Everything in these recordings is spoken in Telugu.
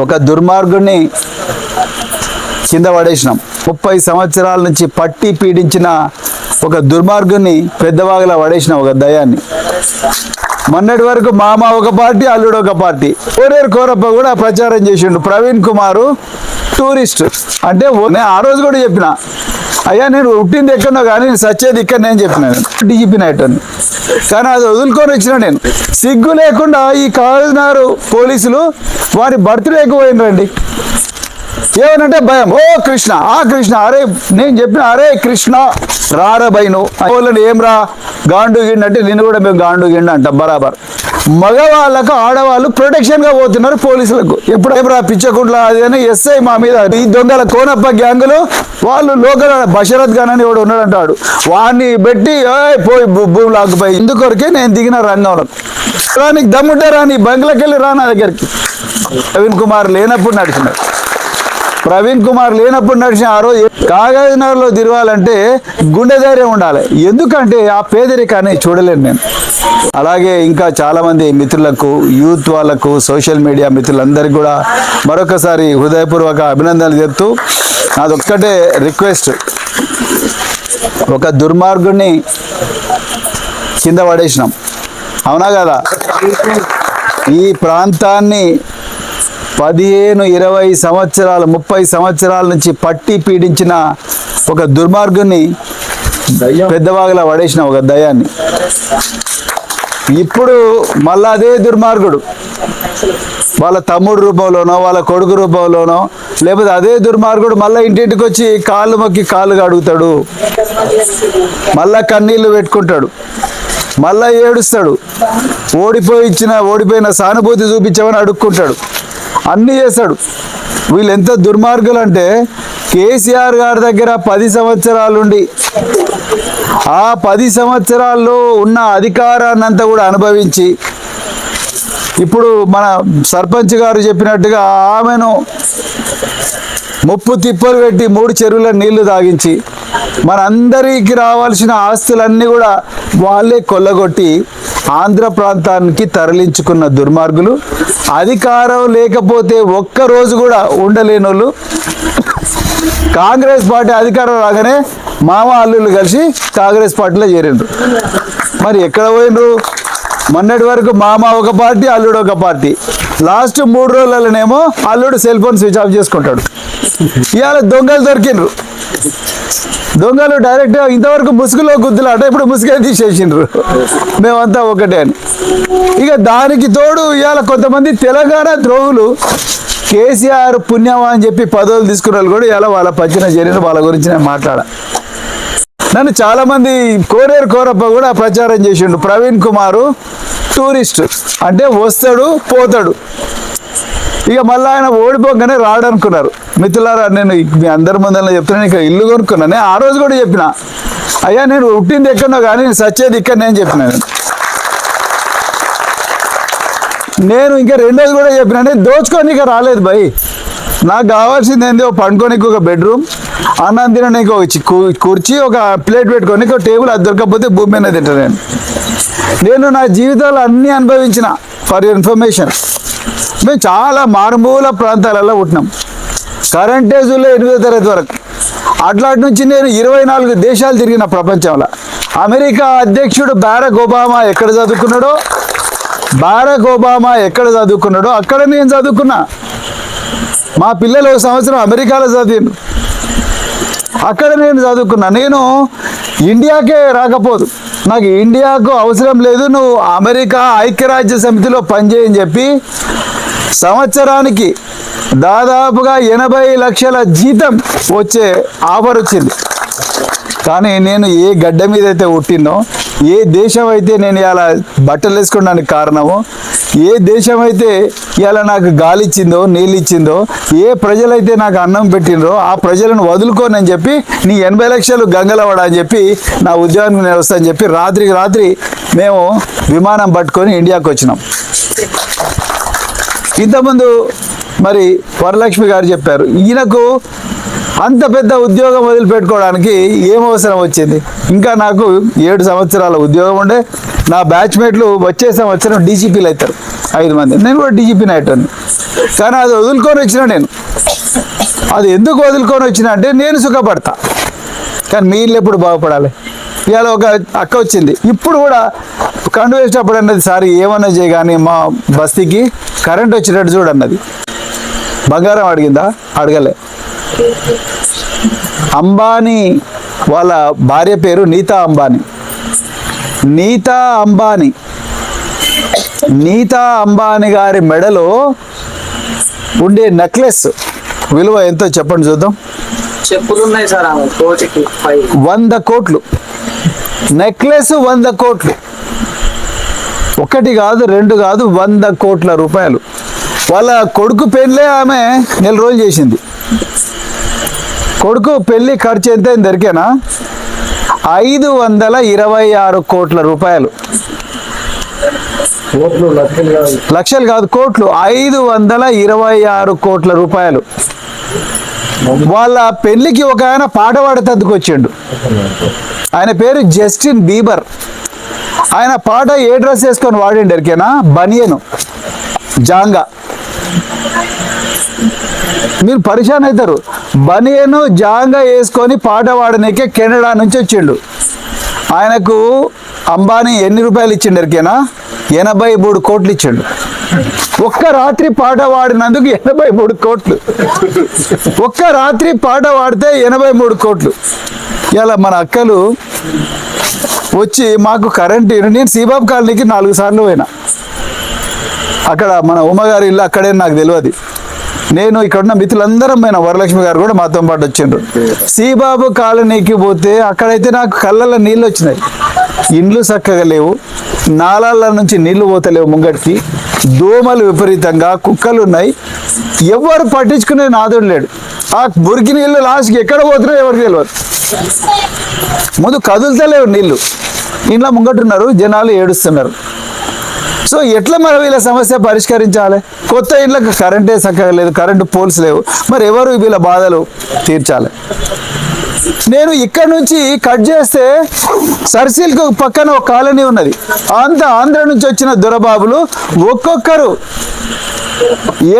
ఒక దుర్మార్గుడిని కింద పడేసినాం. ముప్పై సంవత్సరాల నుంచి పట్టి పీడించిన ఒక దుర్మార్గుని పెద్దవాగలా పడేసిన ఒక దయాన్ని మొన్నటి వరకు మామ ఒక పార్టీ అల్లుడు ఒక పార్టీ. కోరేరు కోరప్ప కూడా ప్రచారం చేసిండు. ప్రవీణ్ కుమారు టూరిస్ట్. అంటే నేను ఆ రోజు కూడా చెప్పిన అయ్యా నేను పుట్టింది ఎక్కడో కానీ నేను సచ్చేది ఇక్కడ నేను చెప్పిన అని కానీ అది వదులుకొని వచ్చిన నేను. సిగ్గు లేకుండా ఈ కాకినారు పోలీసులు వారి బర్త్డేకి పోయినరండి. ఏమనంటే భయం. ఓ కృష్ణ ఆ కృష్ణ అరే నేను చెప్పిన అరే కృష్ణ రారా భయను వాళ్ళని ఏం రా గాండు గిండు అంటే నేను కూడా మేము గాండు గిండు అంటాం బరాబర్. మగవాళ్ళకు ఆడవాళ్ళు ప్రొటెక్షన్గా పోతున్నారు పోలీసులకు. ఎప్పుడైపు ఏం రా పిచ్చకుంట్ల అది అని ఎస్ఐ మా మీద ఈ దొంగల కోనప్ప గ్యాంగులు వాళ్ళు లోకల్ బషరత్ గాన్ అని ఎవడు ఉన్నాడు అంటాడు వాడిని పెట్టి పోయి భూమి లాక్కుపోయి ఇందుకొరకే నేను దిగిన రంగంలో. రానికి దమ్ముంటే రాని బంగ్లాకి వెళ్ళి రా నా దగ్గరికి. ప్రవీణ్ కుమార్ లేనప్పుడు నడిచినాడు. ప్రవీణ్ కుమార్ లేనప్పుడు నడిచిన ఆ రోజు కాగజ్ నగర్లో తిరగాలంటే గుండె ధైర్యం ఉండాలి. ఎందుకంటే ఆ పేదరికాన్ని చూడలేను నేను. అలాగే ఇంకా చాలా మంది మిత్రులకు యూత్ వాళ్ళకు సోషల్ మీడియా మిత్రులందరికీ కూడా మరొకసారి హృదయపూర్వక అభినందనలు చెప్తూ నాదొక్కటే రిక్వెస్ట్. ఒక దుర్మార్గుడిని కింద పడేసినాం. అవునా కదా? ఈ ప్రాంతాన్ని పదిహేను ఇరవై సంవత్సరాలు ముప్పై సంవత్సరాల నుంచి పట్టి పీడించిన ఒక దుర్మార్గుని పెద్దవాగలా పడేసిన ఒక దయాన్ని ఇప్పుడు మళ్ళా అదే దుర్మార్గుడు. వాళ్ళ తమ్ముడు రూపంలోనో వాళ్ళ కొడుకు రూపంలోనో లేకపోతే అదే దుర్మార్గుడు మళ్ళీ ఇంటింటికి వచ్చి కాళ్ళు మొక్కి కాళ్ళు అడుగుతాడు. మళ్ళా కన్నీళ్ళు పెట్టుకుంటాడు. మళ్ళా ఏడుస్తాడు. ఓడిపోయి ఇచ్చిన ఓడిపోయిన సానుభూతి చూపించామని అడుక్కుంటాడు. అన్నీ చేస్తాడు వీళ్ళు ఎంత దుర్మార్గులు అంటే కేసీఆర్ గారి దగ్గర పది సంవత్సరాలుండి ఆ పది సంవత్సరాల్లో ఉన్న అధికారాన్నంతా కూడా అనుభవించి ఇప్పుడు మన సర్పంచ్ గారు చెప్పినట్టుగా ఆమెను ముప్పు తిప్పలు పెట్టి మూడు చెరువుల నీళ్ళు తాగించి మనందరికి రావాల్సిన ఆస్తులన్నీ కూడా వాళ్ళే కొల్లగొట్టి ఆంధ్ర ప్రాంతానికి తరలించుకున్న దుర్మార్గులు. అధికారం లేకపోతే ఒక్క రోజు కూడా ఉండలేని వాళ్ళు కాంగ్రెస్ పార్టీ అధికారం రాగానే మామ అల్లుళ్ళు కలిసి కాంగ్రెస్ పార్టీలో చేరిండ్రు. మరి ఎక్కడ పోయినరు మొన్నటి వరకు మామ ఒక పార్టీ అల్లుడు ఒక పార్టీ. లాస్ట్ మూడు రోజులలోనేమో అల్లుడు సెల్ ఫోన్ స్విచ్ ఆఫ్ చేసుకుంటాడు. ఇవాళ దొంగలు దొరికిండ్రు. దొంగలు డైరెక్ట్ ఇంతవరకు ముసుగులో గుద్దులు అట ఇప్పుడు ముసుగే తీసేసిండ్రు. మేమంతా ఒకటే అని. ఇక దానికి తోడు ఇవాళ కొంతమంది తెలంగాణ ద్రోహులు కేసీఆర్ పుణ్యమా అని చెప్పి పదవులు తీసుకున్న వాళ్ళు కూడా ఇలా వాళ్ళ పచ్చిన చర్యలు వాళ్ళ గురించి నేను మాట్లాడాను. నన్ను చాలా మంది కోరేరు కోరప్ప కూడా ప్రచారం చేసిండు. ప్రవీణ్ కుమారు టూరిస్ట్. అంటే వస్తాడు పోతాడు. ఇక మళ్ళీ ఆయన ఓడిపోగానే రాడనుకున్నారు మిత్రులారా నేను మీ అందరి ముందర చెప్తున్నాను ఇక ఇల్లు కొనుక్కున్నాను నేను ఆ రోజు కూడా చెప్పిన. అయ్యా నేను పుట్టింది ఎక్కడో కానీ నేను సచ్చేది ఇక్కడ నేను చెప్పిన నేను. ఇంకా రెండోది కూడా చెప్పినా. దోచుకొని ఇక రాలేదు భయ్ నాకు కావాల్సింది ఏంది ఒక పండుకోనికి ఒక బెడ్రూమ్ అన్నం తినడానికి ఒక కుర్చీ ఒక ప్లేట్ పెట్టుకొని ఒక టేబుల్ అది దొరకకపోతే భూమి మీద తింటాను నేను. నేను నా జీవితాలు అన్నీ అనుభవించిన ఫర్ ఇన్ఫర్మేషన్ మేము చాలా మారుమూల ప్రాంతాలలో పుట్టినాం. కరెంటేజులో ఎనిమిదో తరగతి వరకు. అట్లాంటి నుంచి నేను ఇరవై నాలుగు దేశాలు తిరిగిన ప్రపంచంలో. అమెరికా అధ్యక్షుడు బారక్ ఒబామా ఎక్కడ చదువుకున్నాడో? బారక్ ఒబామా ఎక్కడ చదువుకున్నాడో? అక్కడ నేను చదువుకున్నా. మా పిల్లలు ఒక సంవత్సరం అమెరికాలో చదివాను అక్కడ నేను చదువుకున్నా. నేను ఇండియాకే రాకపోదు. నాకు ఇండియాకు అవసరం లేదు. నువ్వు అమెరికా ఐక్యరాజ్య సమితిలో పనిచేయని చెప్పి సంవత్సరానికి దాదాపుగా ఎనభై లక్షల జీతం వచ్చే ఆఫర్ వచ్చింది. కానీ నేను ఏ గడ్డ మీద అయితే పుట్టినో ఏ దేశం అయితే నేను ఇలా బట్టలు వేసుకోవడానికి కారణమో ఏ దేశం అయితే ఇలా నాకు గాలి ఇచ్చిందో నీళ్ళు ఇచ్చిందో ఏ ప్రజలైతే నాకు అన్నం పెట్టిండ్రో ఆ ప్రజలను వదులుకోనని చెప్పి నీ ఎనభై లక్షలు గంగలవాడ అని చెప్పి నా ఉద్యోగానికి నేను వస్తానని చెప్పి రాత్రికి రాత్రి మేము విమానం పట్టుకొని ఇండియాకు వచ్చినాం. ఇంతకుముందు మరి వరలక్ష్మి గారు చెప్పారు ఈయనకు అంత పెద్ద ఉద్యోగం వదిలిపెట్టుకోవడానికి ఏం అవసరం వచ్చింది? ఇంకా నాకు ఏడు సంవత్సరాల ఉద్యోగం ఉండే నా బ్యాచ్మేట్లు వచ్చే సంవత్సరం డీజీపీలు అవుతారు ఐదు మంది. నేను కూడా డీజీపీని అయ్యాను కానీ అది వదులుకొని వచ్చిన నేను. అది ఎందుకు వదులుకొని వచ్చిన అంటే నేను సుఖపడతా. కానీ మీ ఇల్లు ఎప్పుడు బాగుపడాలి? ఇవాళ ఒక అక్క వచ్చింది. ఇప్పుడు కూడా కండు వేసేటప్పుడు అన్నది సార్ ఏమన్నా చేయగాని మా బస్తీకి కరెంట్ వచ్చినట్టు చూడన్నది బంగారం అడిగిందా? అడగలే. అంబానీ వాళ్ళ భార్య పేరు నీతా అంబానీ. నీతా అంబానీ. నీతా అంబానీ గారి మెడలో ఉండే నెక్లెస్ విలువ ఎంతో చెప్పండి చూద్దాం. చెప్పులు ఉన్నాయి సార్ కోటికి వంద కోట్లు. నెక్లెస్ వంద కోట్లు. ఒకటి కాదు రెండు కాదు వంద కోట్ల రూపాయలు. వాళ్ళ కొడుకు పెళ్ళే ఆమె నెల రోజులు చేసింది. కొడుకు పెళ్ళి ఖర్చు ఎంత దొరికేనా? ఐదు వందల ఇరవై ఆరు కోట్ల రూపాయలు. లక్షలు కాదు. కోట్లు. ఐదు వందల ఇరవై ఆరు కోట్ల రూపాయలు. వాళ్ళ పెళ్ళికి ఒక ఆయన పాట పాడేందుకు వచ్చిండు. ఆయన పేరు జస్టిన్ బీబర్. ఆయన పాట ఏ డ్రెస్ వేసుకొని వాడిండు ఎరికేనా బనియను. జాంగా. మీరు పరిశాన్ అవుతారు. బనియను జాంగా వేసుకొని పాట పాడనీకే కెనడా నుంచి వచ్చిండు. ఆయనకు అంబానీ ఎన్ని రూపాయలు ఇచ్చిండు ఎరికేనా? ఎనభై మూడు కోట్లు ఇచ్చిండు. ఒక్క రాత్రి పాట పాడినందుకు ఎనభై మూడు కోట్లు. ఒక్క రాత్రి పాట పాడితే ఎనభై మూడు కోట్లు. ఇలా మన అక్కలు వచ్చి మాకు కరెంట్ నేను సీబాబ్ కాలనీకి నాలుగు సార్లు పోయినా. అక్కడ మన ఉమ్మగారి ఇల్లు అక్కడే నాకు తెలియదు నేను ఇక్కడ ఉన్న మిత్రులందరం పోయినా వరలక్ష్మి గారు కూడా మాతో పాటు వచ్చిండ్రు. సీబాబు కాలనీకి పోతే అక్కడైతే నాకు కళ్ళల్లో నీళ్ళు వచ్చినాయి. ఇండ్లు చక్కగా లేవు. నాలాల నుంచి నీళ్ళు పోతలేవు ముంగటికి. దోమలు విపరీతంగా కుక్కలు ఉన్నాయి. ఎవరు పట్టించుకునే నాదుడు లేడు. ఆ మురికి నీళ్ళు లాస్ట్కి ఎక్కడ పోతున్నాయో ఎవరికి తెలియదు ముందు కదులుతలేవు నీళ్ళు ఇంట్లో ముంగట్టున్నారు జనాలు ఏడుస్తున్నారు. సో ఎట్లా మరి వీళ్ళ సమస్య పరిష్కరించాలి? కొత్త ఇళ్ళకి కరెంటే చక్కగా లేదు కరెంటు పోల్స్ లేవు. మరి ఎవరు వీళ్ళ బాధలు తీర్చాలి? నేను ఇక్కడ నుంచి కట్ చేస్తే సర్సిల్కి పక్కన ఒక కాలనీ ఉన్నది. అంత ఆంధ్ర నుంచి వచ్చిన దొరబాబులు ఒక్కొక్కరు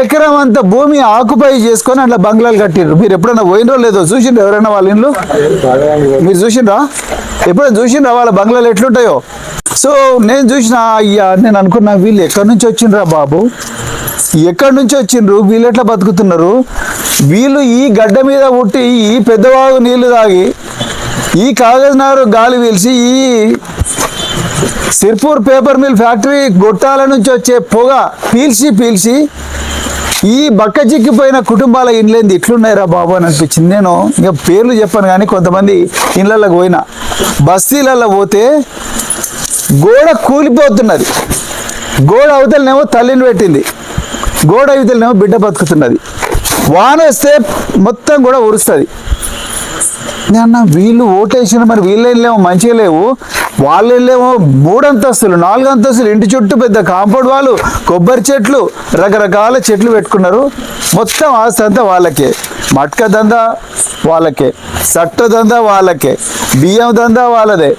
ఎకరం అంత భూమి ఆకుపై చేసుకొని అట్లా బంగ్లాలు కట్టిండ్రు మీరు ఎప్పుడైనా పోయినరో లేదో చూసిండ్రు ఎవరైనా వాళ్ళ ఇండ్లు? మీరు చూసిండ్రా? ఎప్పుడైనా చూసిండ్రా వాళ్ళ బంగ్లాలు ఎట్లుంటాయో? సో నేను చూసిన అయ్యా నేను అనుకున్నా వీళ్ళు ఎక్కడి నుంచి వచ్చిండ్రా బాబు? ఎక్కడి నుంచి వచ్చిండ్రు? వీళ్ళు ఎట్లా బతుకుతున్నారు? వీళ్ళు ఈ గడ్డ మీద పుట్టి ఈ పెద్దవాగు నీళ్ళు తాగి ఈ కాగజ్నారు గాలి పీల్చి ఈ సిర్పూర్ పేపర్ మిల్ ఫ్యాక్టరీ గొట్టాల నుంచి వచ్చే పొగ పీల్చి పీల్చి ఈ బక్క చిక్కిపోయిన కుటుంబాల ఇండ్లేంది ఇట్లున్నాయిరా బాబు అని అనిపించింది. నేను ఇంకా పేర్లు చెప్పాను కానీ కొంతమంది ఇండ్లలో పోయినా. బస్తీలలో పోతే గోడ కూలిపోతున్నది. గోడ అవతలనేమో తల్లిని పెట్టింది. గోడ అవతలనేమో బిడ్డ బతుకుతున్నది. వాన వస్తే మొత్తం కూడా ఉరుస్తుంది అన్న వీళ్ళు ఓటేసిన మరి వీళ్ళేం లేవు మంచిగా లేవు. వాళ్ళేమో మూడంతస్తులు మూడు అంతస్తులు నాలుగు అంతస్తులు ఇంటి చుట్టూ పెద్ద కాంపౌండ్ వాళ్ళు కొబ్బరి చెట్లు రకరకాల చెట్లు పెట్టుకున్నారు. మొత్తం ఆస్తి అంతా వాళ్ళకే. మట్క దందా వాళ్ళకే. సట్ట దందా వాళ్ళకే. బియ్యం దందా వాళ్ళదే.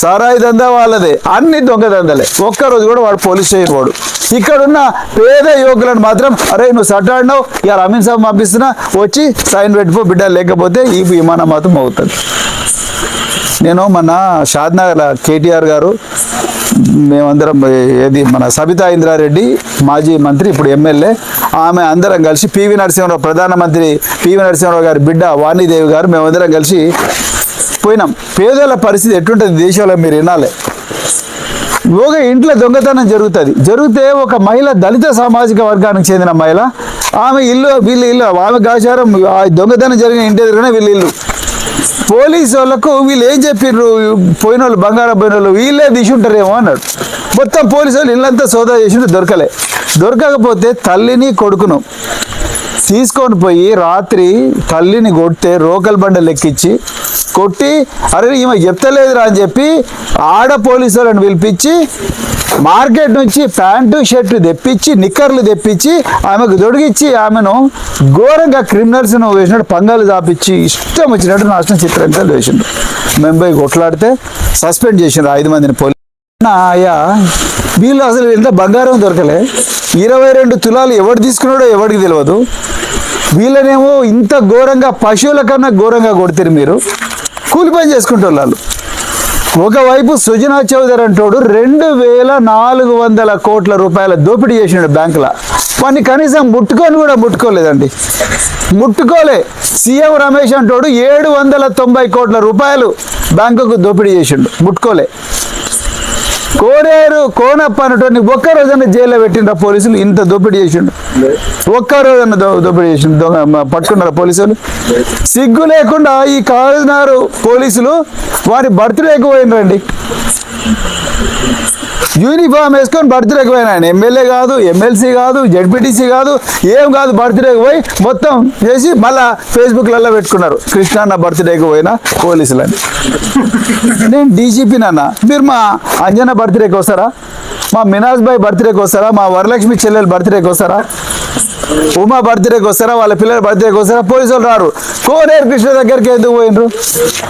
సారాయి దందా వాళ్ళదే. అన్ని దొంగ దందలే. ఒక్కరోజు కూడా వాడు పోలీస్ స్టేషన్ వాడు ఇక్కడున్న పేద యువకులను మాత్రం అరే నువ్వు సట్టాడినావు ఇలా అమీన్ సాబ్ పంపిస్తున్నా వచ్చి సైన్ పెట్టుకో బిడ్డ లేకపోతే ఈ విమానం మాత్రం అవుతుంది నేను మన షాద్నగర్ కేటీఆర్ గారు మేమందరం ఏది మన సబితా ఇంద్రారెడ్డి మాజీ మంత్రి ఇప్పుడు ఎమ్మెల్యే. ఆమె అందరం కలిసి పివి నరసింహరావు ప్రధానమంత్రి పివి నరసింహరావు గారి బిడ్డ వాణిదేవి గారు మేమందరం కలిసి పోయినాం. పేదల పరిస్థితి ఎట్లుంటుంది దేశంలో మీరు వినాలి. ఒక ఇంట్లో దొంగతనం జరుగుతుంది. జరిగితే ఒక మహిళ దళిత సామాజిక వర్గానికి చెందిన మహిళ ఆమె ఇల్లు వీళ్ళ ఇల్లు ఆమె గాచారం ఆ దొంగతనం జరిగిన ఇంటి దగ్గరనే వీళ్ళ ఇల్లు. పోలీసు వాళ్ళకు వీళ్ళు ఏం చెప్పిర్రు? పోయిన వాళ్ళు బంగారం పోయిన వాళ్ళు వీళ్ళే తీసుంటారేమో అన్నాడు మొత్తం పోలీసు వాళ్ళు ఇల్లంతా సోదా చేసి దొరకలే. దొరకకపోతే తల్లిని కొడుకును. తీసుకొని పోయి రాత్రి తల్లిని కొడితే రోకల్ బండ లెక్కించి కొట్టి అరే ఈమె చెప్తలేదురా అని చెప్పి ఆడ పోలీసు వాళ్ళని పిలిపించి మార్కెట్ నుంచి ప్యాంటు షర్టు తెప్పించి నిక్కర్లు తెప్పించి ఆమెకు దొడిగిచ్చి ఆమెను ఘోరంగా క్రిమినల్స్ను వేసినట్టు పంగాలు దాపించి ఇష్టం వచ్చినట్టు నాశనం చిత్రంగా వేసిండు. మేము పోయి కొట్లాడితే సస్పెండ్ చేసిండ్రు ఐదు మందిని పోలీసు అయ్యా వీళ్ళు అసలు ఎంత బంగారం దొరకలే. ఇరవై రెండు తులాలు ఎవడు తీసుకున్నాడో ఎవడికి తెలియదు వీళ్ళనేమో ఇంత ఘోరంగా పశువుల కన్నా ఘోరంగా కొడతారు మీరు. కూలి పని చేసుకుంటారు వాళ్ళు ఒకవైపు సుజనా చౌదరి అంటోడు రెండు వేల నాలుగు వందల కోట్ల రూపాయల దోపిడీ చేసినాడు బ్యాంకులో. వాడిని కనీసం ముట్టుకొని కూడా ముట్టుకోలేదండి. ముట్టుకోలే. సీఎం రమేష్ అంటోడు ఏడు వందల తొంభై కోట్ల రూపాయలు బ్యాంకుకు దోపిడీ చేసిండు. ముట్టుకోలే. కోనేరు కోనప్ప అనేటువంటి ఒక్క రోజున జైల్లో పెట్టిండ్రు పోలీసులు. ఇంత దోపిడీ చేసిండు. ఒక్క రోజున దోపిడి దోపిడీ చేసిండు. దొంగ పట్టుకున్నారు పోలీసులు. సిగ్గు లేకుండా ఈ కారునారు పోలీసులు వారి బర్త్డేకి పోయినరండి యూనిఫామ్ వేసుకొని బర్త్డేకి పోయిన ఆయన. ఎమ్మెల్యే కాదు ఎమ్మెల్సీ కాదు జడ్పీటీసీ కాదు ఏం కాదు బర్త్డేకి పోయి మొత్తం చేసి మళ్ళా ఫేస్బుక్లలో పెట్టుకున్నారు. కృష్ణన్న బర్త్డేకి పోయిన పోలీసులని. నేను డీజీపీ నాన్న. మీరు మా అంజన బర్త్డేకి వస్తారా? మా మినాజ్ బాయ్ బర్త్డేకి వస్తారా? మా వరలక్ష్మి చెల్లెలు బర్త్డేకి వస్తారా? ఉమా బర్త్డేకి వస్తారా? వాళ్ళ పిల్లల బర్త్డేకి వస్తారా? పోలీసులు రారు. కోనేరు కృష్ణ దగ్గరికి ఎందుకు పోయినరు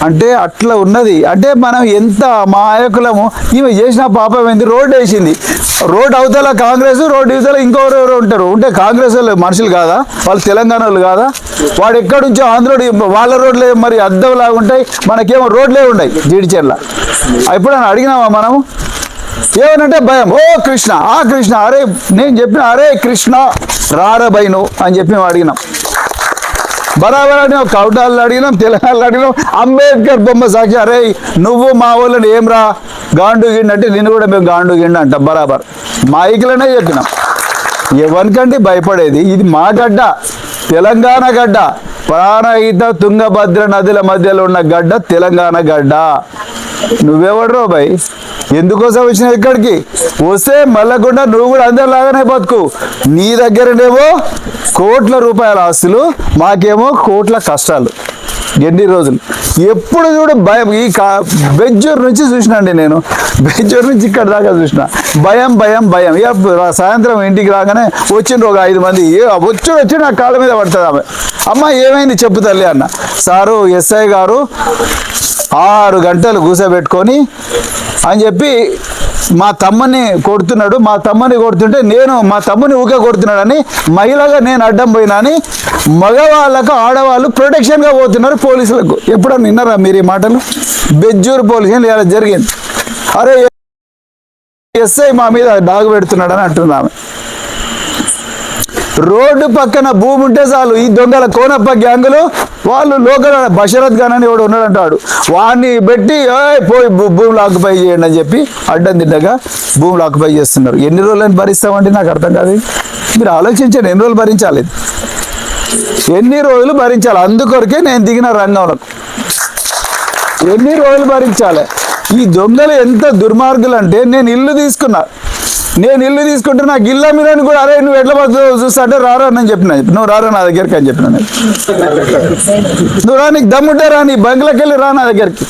అంటే అట్లా ఉన్నది. అంటే మనం ఎంత మా నాయకులము ఈమె చేసిన పాపం ఏంది? రోడ్డు వేసింది. రోడ్ అవతల కాంగ్రెస్ రోడ్డు ఇవతల ఇంకొకరు ఉంటారు. ఉంటే కాంగ్రెస్ వాళ్ళు మనుషులు కాదా? వాళ్ళు తెలంగాణ వాళ్ళు కాదా? వాడు ఎక్కడి నుంచో వాళ్ళ రోడ్లే మరి అద్దం ఉంటాయి. మనకేమో రోడ్లే ఉన్నాయి జీడిచెర్ల. ఎప్పుడైనా అడిగినామా మనము? ఏమనంటే భయం ఓ కృష్ణ ఆ కృష్ణ అరే నేను చెప్పిన అరే కృష్ణ రారా అని చెప్పి మేము అడిగినాం. బరాబర్ అడిగినాం కౌటాల్లో అడిగినాం తెలంగాణలో అడిగినాం అంబేద్కర్ బొమ్మ సాక్షి అరే నువ్వు మా వాళ్ళని ఏం రా గాండు అంటే నిన్ను కూడా మేము గాండు అంట అంటాం బరాబర్. మైకులనే చెప్పినాం. ఎవరికంటే భయపడేది? ఇది మా గడ్డ తెలంగాణ గడ్డ. ప్రాణహిత తుంగభద్ర నదుల మధ్యలో ఉన్న గడ్డ తెలంగాణ గడ్డ. నువ్వెవడరో భయ్? ఎందుకోసం వచ్చిన ఇక్కడికి? వస్తే మళ్ళకుండా నువ్వు కూడా అందరిలాగానే బతుకు. నీ దగ్గరనేమో కోట్ల రూపాయల ఆస్తులు మాకేమో కోట్ల కష్టాలు. ఎన్ని రోజులు? ఎప్పుడు చూడు భయం. ఈ కా బెజ్జూరు నుంచి చూసినండి నేను. బెజ్జూరు నుంచి ఇక్కడ దాకా చూసిన. భయం భయం భయం. ఇక సాయంత్రం ఇంటికి రాగానే వచ్చిండ్రు ఒక ఐదు మంది. ఏ వచ్చి వచ్చి నా కాళ్ళ మీద పడుతుంది ఆమె. అమ్మ ఏమైంది చెప్పు తల్లి అన్న. సారు ఎస్ఐ గారు ఆరు గంటలు కూసబెట్టుకొని అని చెప్పి మా తమ్మని కొడుతున్నాడు మా తమ్మని కొడుతుంటే నేను మా తమ్ముని ఊకే కొడుతున్నాడని మహిళగా నేను అడ్డం పోయినా అని మగవాళ్ళకు ఆడవాళ్ళు ప్రొటెక్షన్గా పోతున్నారు పోలీసులకు. ఎప్పుడన్నా విన్నారా మీరు ఈ మాటలు? బెజ్జూరు పోలీసులు ఇలా జరిగింది. అరే ఎస్ఐ మా మీద డాగు పెడుతున్నాడని అంటుంది రోడ్డు పక్కన భూమి ఉంటే చాలు. ఈ దొంగల కోనప్ప గ్యాంగులు వాళ్ళు లోకల్ బషరత్ ఖాన్ అని ఎవడు ఉన్నాడు అంటాడు వాడిని పెట్టి పోయి భూములు ఆక్యుపై చేయండి అని చెప్పి అడ్డం తిండగా భూములు ఆక్యుపై చేస్తున్నారు. ఎన్ని రోజులని భరిస్తామండి? నాకు అర్థం కాదు. మీరు ఆలోచించండి ఎన్ని రోజులు భరించాలి? ఎన్ని రోజులు భరించాలి? అందుకొరకే నేను దిగిన రంగంలో. ఎన్ని రోజులు భరించాలి? ఈ దొంగలు ఎంత దుర్మార్గులు అంటే నేను ఇల్లు తీసుకున్నా. నేను ఇల్లు తీసుకుంటే నాకు ఇల్లు మీద కూడా అరే నువ్వు ఎట్లా బతుకుతావో? చూస్తా అంటే రారా అని చెప్పిన. నువ్వు రారా నా దగ్గరికి అని చెప్పిన నువ్వు రా నీకు దమ్ముంటే రా నీ బంగ్లాకి వెళ్ళి రా నా దగ్గరికి.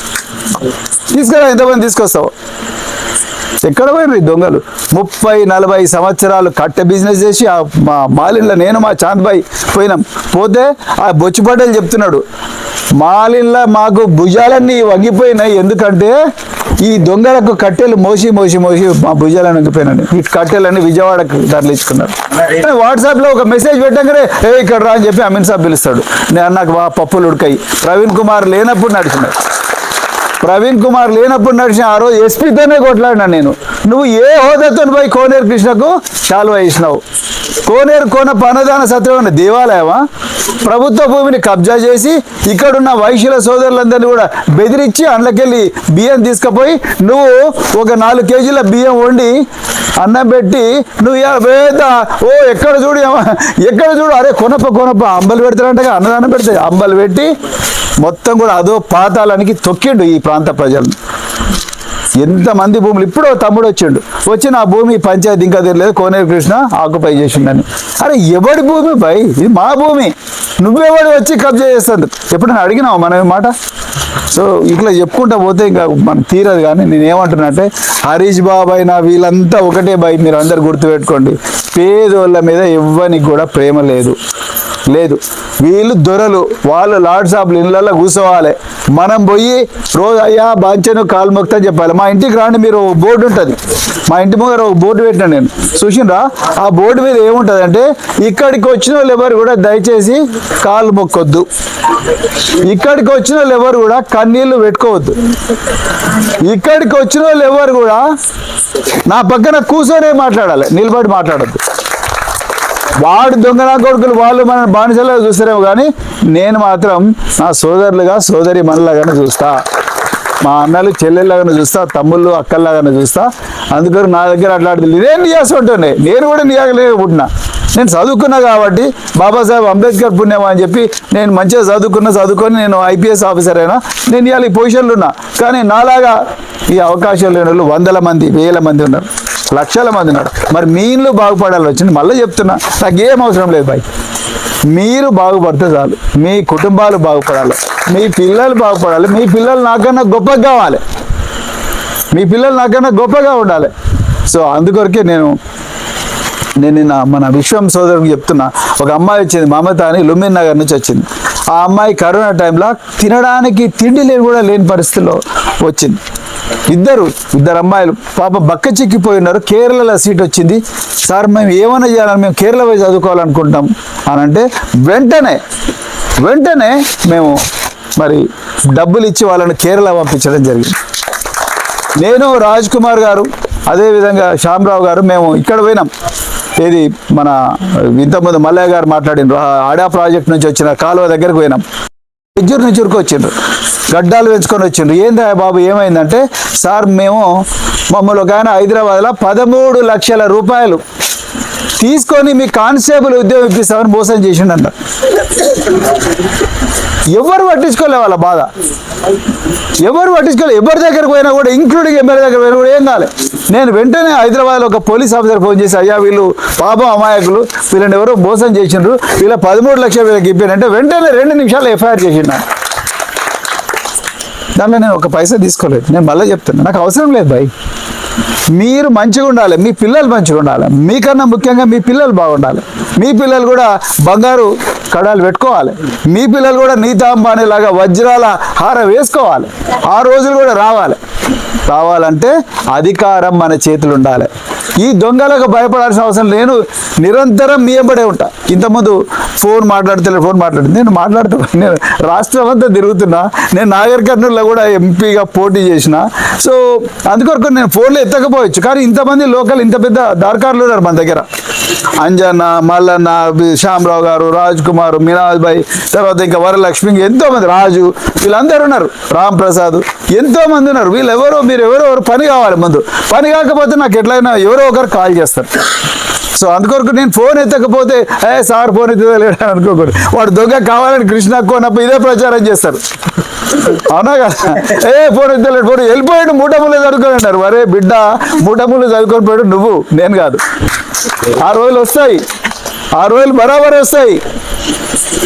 తీసుకురా ఎంతమంది తీసుకొస్తావు? ఎక్కడ పోయినారు ఈ దొంగలు? ముప్పై నలభై సంవత్సరాలు కట్టె బిజినెస్ చేసి ఆ మా మాలిన్లో నేను మా చాంద్బాయి పోయినాం. పోతే ఆ బొచ్చుపడ్డలు చెప్తున్నాడు మాలిన్లో మాకు భుజాలన్నీ వంగిపోయినాయి. ఎందుకంటే ఈ దొంగలకు కట్టెలు మోసి మోసి మోసి మా భుజాలను వంగిపోయినాయి ఈ కట్టెలన్నీ విజయవాడకు తరలించుకున్నారు వాట్సాప్లో ఒక మెసేజ్ పెట్టగానే ఏ ఇక్కడ రా అని చెప్పి అమిన్ సాబ్ పిలుస్తాడు. నేను నాకు బా పప్పులు ఉడకాయి. ప్రవీణ్ కుమార్ లేనప్పుడు నడిచినాడు. ప్రవీణ్ కుమార్ లేనప్పుడు నడిచిన ఆ రోజు ఎస్పీతోనే కొట్లాడినా నేను. నువ్వు ఏ హోదాతో పోయి కోనేరు కృష్ణకు? చాలువ ఇచ్చినావు కోనేరు కోన పనదాన సత్యమైన దేవాలయమా? ప్రభుత్వ భూమిని కబ్జా చేసి ఇక్కడున్న వైశ్యుల సోదరులందరినీ కూడా బెదిరించి అందులోకెళ్ళి బియ్యం తీసుకుపోయి నువ్వు ఒక నాలుగు కేజీల బియ్యం వండి అన్నం పెట్టి నువ్వు వేద ఓ ఎక్కడ చూడు ఎక్కడ చూడు? అరే కొనప్ప కొనప్ప అంబలు పెడతారంటగా అన్నదానం పెడతాయి అంబలు పెట్టి మొత్తం కూడా అదో పాతాళానికి తొక్కిండు ఈ ప్రాంత ప్రజలను ఎంతమంది భూములు? ఇప్పుడు తమ్ముడు వచ్చిండు. వచ్చి నా భూమి పంచాయతీ ఇంకా తెలియదు కోనేరు కృష్ణ ఆక్యుపై చేసిండని. అరే ఎవడి భూమి పై ఇది మా భూమి. నువ్వెవడు వచ్చి కబ్జా చేస్తుంది ఎప్పుడైనా అడిగినావు మనం మాట? సో ఇట్లా చెప్పుకుంటా పోతే ఇంకా మనం తీరదు కానీ నేను ఏమంటున్నా అంటే హరీష్ బాబాయ్ నా వీళ్ళంతా ఒకటే బాయ్ మీరు అందరు గుర్తుపెట్టుకోండి. పేదోళ్ళ మీద ఎవ్వనికి కూడా ప్రేమ లేదు. లేదు. వీళ్ళు దొరలు. వాళ్ళు లార్డ్ సాబ్లు ఇళ్ళల్లో కూర్చోవాలి. మనం పోయి రోజు అయ్యా బాంచను కాలు మొక్తా చెప్పాలి. మా ఇంటికి రాండి మీరు ఒక బోర్డు ఉంటుంది. మా ఇంటి ముందర ఒక బోర్డు పెట్టినా నేను. చూసినరా? ఆ బోర్డు మీద ఏముంటుంది అంటే ఇక్కడికి వచ్చిన వాళ్ళు ఎవరు కూడా దయచేసి కాలు మొక్కొద్దు. ఇక్కడికి వచ్చిన వాళ్ళు ఎవరు కూడా కన్నీళ్ళు పెట్టుకోవద్దు. ఇక్కడికి వచ్చిన వాళ్ళు ఎవరు కూడా నా పక్కన కూర్చొనే మాట్లాడాలి. నిలబడి మాట్లాడద్దు. వాడు దొంగన కొడుకులు వాళ్ళు మన బానిసలుగా చూస్తారేమో కానీ నేను మాత్రం నా సోదరులుగా సోదరి మనలాగానే చూస్తా. మా అన్నలు చెల్లెళ్ళగానే చూస్తా తమ్ముళ్ళు అక్కల్లాగానే చూస్తా. అందుకని నా దగ్గర అట్లాంటిది నేను నియాస ఉంటుండే. నేను కూడా నియాగలేక నేను చదువుకున్నా కాబట్టి బాబాసాహెబ్ అంబేద్కర్ పుణ్యం అని చెప్పి నేను మంచిగా చదువుకున్నా చదువుకొని నేను ఐపీఎస్ ఆఫీసర్ అయినా నేను ఇవాళ ఈ పొజిషన్లో ఉన్నా. కానీ నాలాగా ఈ అవకాశాలు లేని వాళ్ళు వందల మంది వేల మంది ఉన్నారు లక్షల మంది ఉన్నారు. మరి మీ బాగుపడాలి వచ్చింది మళ్ళీ చెప్తున్నా. నాకు ఏం అవసరం లేదు బాయ్ మీరు బాగుపడితే చాలు. మీ కుటుంబాలు బాగుపడాలి. మీ పిల్లలు బాగుపడాలి. మీ పిల్లలు నాకన్నా గొప్పగా కావాలి. మీ పిల్లలు నాకన్నా గొప్పగా ఉండాలి. సో అందుకొరకే నేను నేను నిన్న మన విశ్వం సోదరునికి చెప్తున్నా. ఒక అమ్మాయి వచ్చింది మమత అని లుమిన్ నగర్ నుంచి వచ్చింది. ఆ అమ్మాయి కరోనా టైంలో తినడానికి తిండి లేని కూడా లేని పరిస్థితిలో వచ్చింది. ఇద్దరు ఇద్దరు అమ్మాయిలు పాప బక్క చిక్కిపోయి ఉన్నారు కేరళలో సీట్ వచ్చింది. సార్ మేము ఏమైనా చేయాలని మేము కేరళ పోయి చదువుకోవాలనుకుంటాం అని అంటే వెంటనే వెంటనే మేము మరి డబ్బులు ఇచ్చి వాళ్ళని కేరళ పంపించడం జరిగింది. నేను రాజ్ కుమార్ గారు అదేవిధంగా శ్యామరావు గారు మేము ఇక్కడ పోయినాం. ఏది? మన ఇంతకుముందు మల్లయ్య గారు మాట్లాడిన ఆడా ప్రాజెక్ట్ నుంచి వచ్చిన కాలువ దగ్గరకు పోయినాం. నిజ్జూరు నిజ్జూరుకు వచ్చిండ్రు. గడ్డాలు పెంచుకొని వచ్చిండ్రు. ఏందా బాబు ఏమైందంటే సార్ మేము మమ్మల్ని ఒక ఆయన హైదరాబాద్లో పదమూడు లక్షల రూపాయలు తీసుకొని మీ కానిస్టేబుల్ ఉద్యోగం ఇప్పిస్తామని మోసం చేసిండంట. ఎవరు పట్టించుకోలే వాళ్ళ బాధ. ఎవరు పట్టించుకోలే. ఎవరి దగ్గరకు పోయినా కూడా ఇంక్లూడింగ్ ఎమ్మెల్యే దగ్గర పోయినా కూడా ఏం కాలే. నేను వెంటనే హైదరాబాద్లో ఒక పోలీస్ ఆఫీసర్ ఫోన్ చేసి అయ్యా వీళ్ళు పాపం అమాయకులు. వీళ్ళని ఎవరో మోసం చేసిండ్రు. వీళ్ళ పదమూడు లక్షల వీళ్ళకి ఇప్పానంటే వెంటనే రెండు నిమిషాలు ఎఫ్ఐఆర్ చేసిండు దాంట్లో నేను ఒక పైసా తీసుకోలేదు. నేను మళ్ళీ చెప్తున్నా. నాకు అవసరం లేదు భయ్. మీరు మంచిగా ఉండాలి మీ పిల్లలు మంచిగా ఉండాలి. మీకన్నా ముఖ్యంగా మీ పిల్లలు బాగుండాలి. మీ పిల్లలు కూడా బంగారు కడాలు పెట్టుకోవాలి. మీ పిల్లలు కూడా నీతాంబానిలాగా లాగా వజ్రాల హార వేసుకోవాలి. ఆ రోజులు కూడా రావాలి. రావాలంటే అధికారం మన చేతులు ఉండాలి. ఈ దొంగలకు భయపడాల్సిన అవసరం నేను నిరంతరం మీ వెంబడే ఉంటా. ఇంతకుముందు ఫోన్ మాట్లాడితే ఫోన్ మాట్లాడింది నేను మాట్లాడుతూ నేను రాష్ట్రం అంతా తిరుగుతున్నా. నేను నాగర్ కర్నూలులో కూడా ఎంపీగా పోటీ చేసిన. సో అందుకొరకు నేను ఫోన్లో ఎత్తకపోవచ్చు. కానీ ఇంతమంది లోకల్ ఇంత పెద్ద దార్కార్లు ఉన్నారు మన దగ్గర. అంజన్న మల్లన్న శ్యామరావు గారు రాజ్ కుమార్ మినాజ్ భాయ్ తర్వాత ఇంకా వరలక్ష్మి ఎంతోమంది రాజు వీళ్ళందరూ ఉన్నారు. రామ్ ప్రసాద్ ఎంతో మంది ఉన్నారు. వీళ్ళు ఎవరో మీరు ఎవరో పని కావాలి ముందు. పని కాకపోతే నాకు ఎట్లయినా ఎవరు ఒకరు కాల్ చేస్తారు. సో అందుకొరకు నేను ఫోన్ ఎత్తకపోతే ఏ సార్ ఫోన్ ఎత్తుదా లేడా అని అనుకోకూడదు. వాడు దొంగ కావాలని కృష్ణ కోనప్ప ఇదే ప్రచారం చేస్తారు. అవునా కదా? ఏ ఫోన్ ఎత్తలేడు ఫోన్ వెళ్ళిపోయాడు మూటములు చదువుకొని అన్నారు మరే బిడ్డ మూటములు చదువుకొని పోయాడు నువ్వు నేను కాదు. ఆ రోజులు వస్తాయి. ఆ రోజులు బరాబర్ వస్తాయి.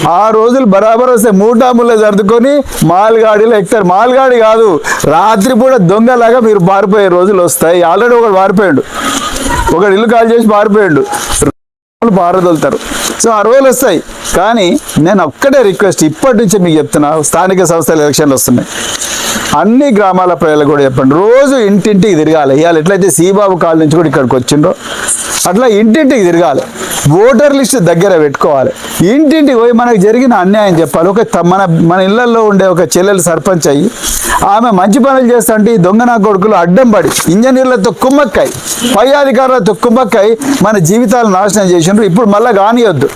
ఆ రోజులు బరాబర్ వస్తాయి. మూటాముల్లో సర్దుకొని మాల్గాడిలో ఎక్కుతారు మాల్గాడి కాదు రాత్రి పూట దొంగలాగా మీరు పారిపోయే రోజులు వస్తాయి. ఆల్రెడీ ఒకడు పారిపోయాడు. ఒకడు ఇల్లు కాల్ చేసి పారిపోయాడు. అప్పుడు పారదోలుతారు సో ఆ రోజులు వస్తాయి. కానీ నేను ఒక్కటే రిక్వెస్ట్ ఇప్పటి నుంచి మీకు చెప్తున్నా స్థానిక సంస్థల ఎలక్షన్లు వస్తున్నాయి. అన్ని గ్రామాల ప్రజలకు కూడా చెప్పండి. రోజు ఇంటింటికి తిరగాలి. ఇవాళ ఎట్లయితే సీబాబు కాల్ నుంచి కూడా ఇక్కడికి వచ్చిండ్రో అట్లా ఇంటింటికి తిరగాలి. ఓటర్ లిస్ట్ దగ్గర పెట్టుకోవాలి. ఇంటింటికి పోయి మనకు జరిగిన అన్యాయం చెప్పాలి. ఒక మన మన ఇళ్ళలో ఉండే ఒక చెల్లెలు సర్పంచ్ అయ్యి ఆమె మంచి పనులు చేస్తుంటే ఈ దొంగ నా కొడుకులు అడ్డం పడి ఇంజనీర్లతో కుమ్మక్కై పై అధికారులతో కుమ్మక్కై మన జీవితాలు నాశనం చేసిన ఇప్పుడు మళ్ళా కానియొద్దు.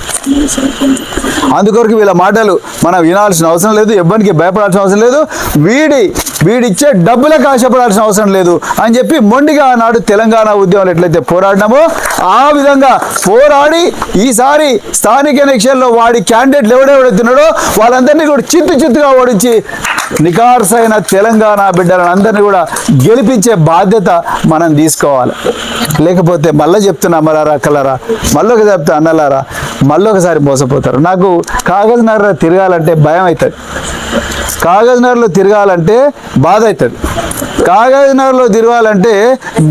అందుకొరకు వీళ్ళ మాటలు మనం వినాల్సిన అవసరం లేదు ఎవ్వరికి భయపడాల్సిన అవసరం లేదు వీడి వీడిచ్చే డబ్బులకు ఆశపడాల్సిన అవసరం లేదు అని చెప్పి మొండిగా ఆనాడు తెలంగాణ ఉద్యమాలు ఎట్లయితే పోరాడినామో ఆ విధంగా పోరాడి ఈసారి స్థానిక ఎలక్షన్లో వాడి క్యాండిడేట్లు ఎవడెవడెత్తున్నాడో వాళ్ళందరినీ కూడా చిత్తు చిత్తుగా ఓడించి నికార్సైన తెలంగాణ బిడ్డలను అందరినీ కూడా గెలిపించే బాధ్యత మనం తీసుకోవాలి. లేకపోతే మళ్ళీ చెప్తున్నా అమ్మలారా అక్కలారా మళ్ళీ చెప్తా అన్నలారా మళ్ళీ ఒకసారి మోసపోతారు. నాకు కాగజ్ నగర్ తిరగాలంటే భయం అవుతుంది కాగజ్ నగర్లో తిరగాలంటే బాధ అవుతుంది కాగజ్ నగర్లో తిరగాలంటే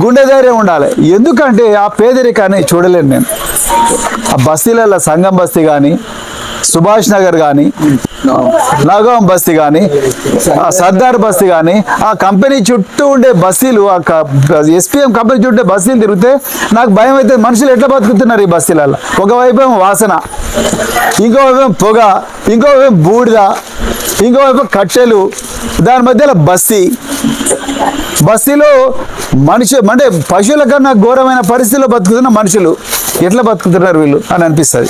గుండె ధైర్యం ఉండాలి. ఎందుకంటే ఆ పేదరికాన్ని చూడలేను నేను. ఆ బస్తీలలో సంగం బస్తీ కానీ సుభాష్ నగర్ కానీ నాగాం బస్తీ కానీ ఆ సర్దార్ బస్తీ కానీ ఆ కంపెనీ చుట్టూ ఉండే బస్తీలు ఆ ఎస్పీఎం కంపెనీ చుట్టూ బస్తీలు తిరిగితే నాకు భయం అయితే మనుషులు ఎట్లా బతుకుతున్నారు ఈ బస్తీలలో ఒకవైపు వాసన వాసన. ఇంకోవైపు పొగ ఇంకోవైపు బూడిద ఇంకోవైపు కట్టెలు దాని మధ్యలో బస్తీ బస్తీలో మనిషి అంటే పశువుల కన్నా ఘోరమైన పరిస్థితిలో బతుకుతున్న మనుషులు ఎట్లా బతుకుతున్నారు వీళ్ళు అని అనిపిస్తుంది.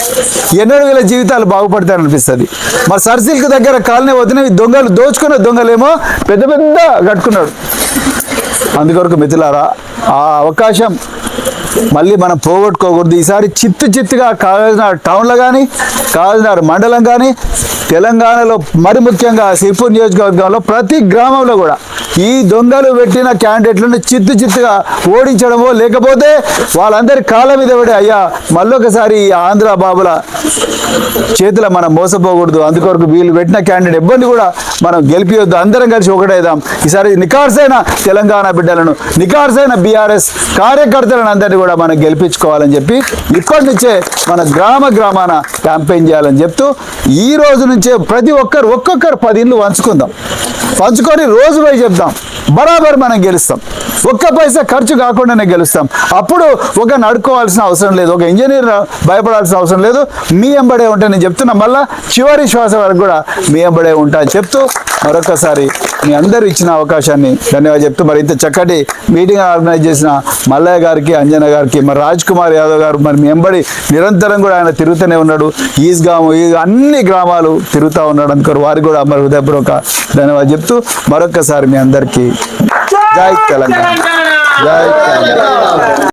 ఎన్నడూ వీళ్ళ జీవితాలు బాగుపడతాయని అనిపిస్తుంది. మరి సర్సిల్క్ దగ్గర కాలనీ వదిన దొంగలు దోచుకున్న దొంగలేమో పెద్ద పెద్ద కట్టుకున్నాడు అందుకొరకు మిథులారా ఆ అవకాశం మళ్ళీ మనం పోగొట్టుకోకూడదు. ఈసారి చిత్తు చిత్తుగా కాకినాడ టౌన్లో కానీ కాకినాడ మండలం కానీ తెలంగాణలో మరి ముఖ్యంగా సిర్పూర్ నియోజకవర్గంలో ప్రతి గ్రామంలో కూడా ఈ దొంగలు పెట్టిన క్యాండిడేట్లను చిత్తు చిత్తుగా ఓడించడమో లేకపోతే వాళ్ళందరి కాళ్ళ మీద పడి అయ్యా మళ్ళొకసారి ఈ ఆంధ్ర బాబుల చేతిలో మనం మోసపోకూడదు. అందుకొరకు వీళ్ళు పెట్టిన క్యాండిడేట్ ఇబ్బంది కూడా మనం గెలిపియొద్దు. అందరం కలిసి ఒకటేదాం. ఈసారి నికార్సైన తెలంగాణ బిడ్డలను నికార్సైన బీఆర్ఎస్ కార్యకర్తలను అందరినీ కూడా మనం గెలిపించుకోవాలని చెప్పి ఇప్పటి నుంచే మన గ్రామ గ్రామాన క్యాంపెయిన్ చేయాలని చెప్తూ ఈ రోజు నుంచి ప్రతి ఒక్కరు ఒక్కొక్కరు పది ఇల్లు పంచుకుందాం. పంచుకొని రోజు పోయి చెప్దాం. బరాబర్ మనం గెలుస్తాం. ఒక్క పైసా ఖర్చు కాకుండానే గెలుస్తాం. అప్పుడు ఒక నడుకోవాల్సిన అవసరం లేదు. ఒక ఇంజనీర్ భయపడాల్సిన అవసరం లేదు. మీ ఎంబడే ఉంటా నేను చెప్తున్నా. మళ్ళా చివరి శ్వాస వరకు కూడా మీ ఎంబడే ఉంటా అని చెప్తూ మరొకసారి మీ అందరూ ఇచ్చిన అవకాశాన్ని ధన్యవాదాలు చెప్తూ మరి ఇంత చక్కటి మీటింగ్ ఆర్గనైజ్ చేసిన మల్లయ్య గారికి అంజన గారికి మరి రాజ్ కుమార్ యాదవ్ గారు మరి మీ ఎంబడి నిరంతరం కూడా ఆయన తిరుగుతూనే ఉన్నాడు. ఈజ్ గ్రామం ఈ అన్ని గ్రామాలు తిరుగుతూ ఉన్నాడు అనుకోరు. వారికి కూడా మరి హృదయపూర్వక ధన్యవాదాలు చెప్తూ మరొక్కసారి మీ అందరికీ జై తెలంగాణ. జై తెలంగాణ.